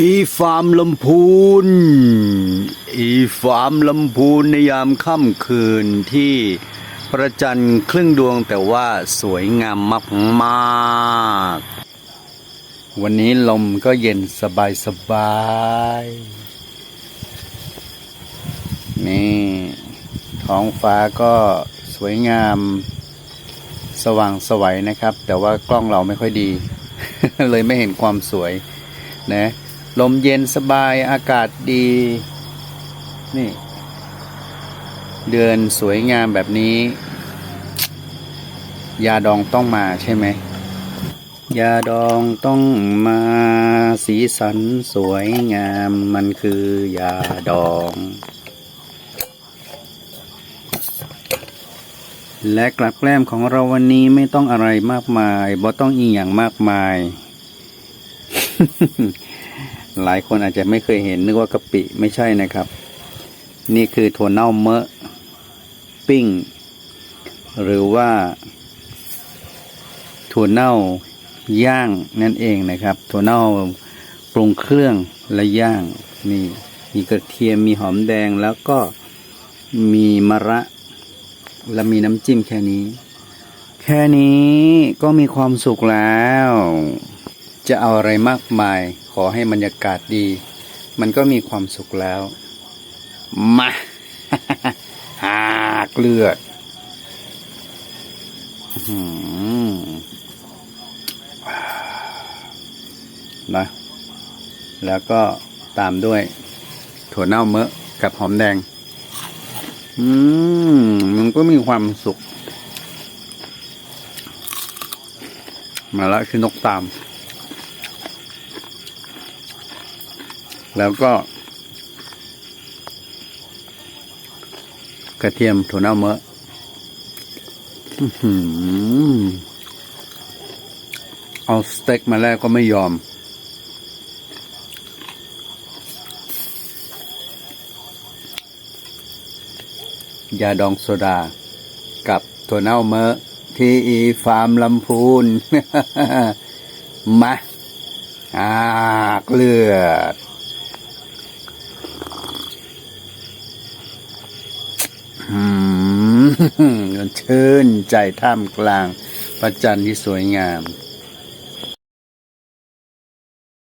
อีฟาร์มลำพูน อีฟาร์มลำพูนในยามค่ำคืนที่ประจันทร์ครึ่งดวงแต่ว่าสวยงามมากมากๆ วันนี้ลมก็เย็นสบายสบายนี่ท้องฟ้าก็สวยงามสว่างสวัยนะครับ แต่ว่ากล้องเราไม่ค่อยดี เลยไม่เห็นความสวยนะ ลมเย็นสบายอากาศดี นี่ เดือนสวยงามแบบนี้ ยาดองต้องมาใช่ไหมยาดองต้องมาสีสันสวยงามมันคือยาดอง และกลับแกล้มของเราวันนี้ไม่ต้องอะไรมากมายบ่ต้องอีอย่างมากมาย หลายคนอาจจะไม่เคยเห็นนึกว่ากะปิไม่ใช่นะครับ นี่คือถั่วเน่าเมะปิ้ง หรือว่า ถั่วเน่าย่างนั่นเองนะครับ ถั่วเน่าปรุงเครื่องและย่างนี่มีกระเทียมมีหอมแดงแล้วก็มีมะระและมีน้ำจิ้มแค่นี้ แค่นี้ก็มีความสุขแล้ว จะเอาอะไรมากมาย ขอให้บรรยากาศดี มันก็มีความสุขแล้ว มาหากเลือดนะ แล้วก็ตามด้วย ถั่วเน่าเมะกับหอมแดง อืม มันก็มีความสุข มาละคือนกตาม แล้วก็ กระเทียมถั่วเน่าเมอะอื้อหือเอาสเต็กมาแล้วก็ไม่ยอม ยาดองโซดา กับถั่วเน่าเมอะที่อีฟาร์มลำพูน มาอากเลือด อืมชื่นใจท่ามกลางพระจันทร์ที่สวยงาม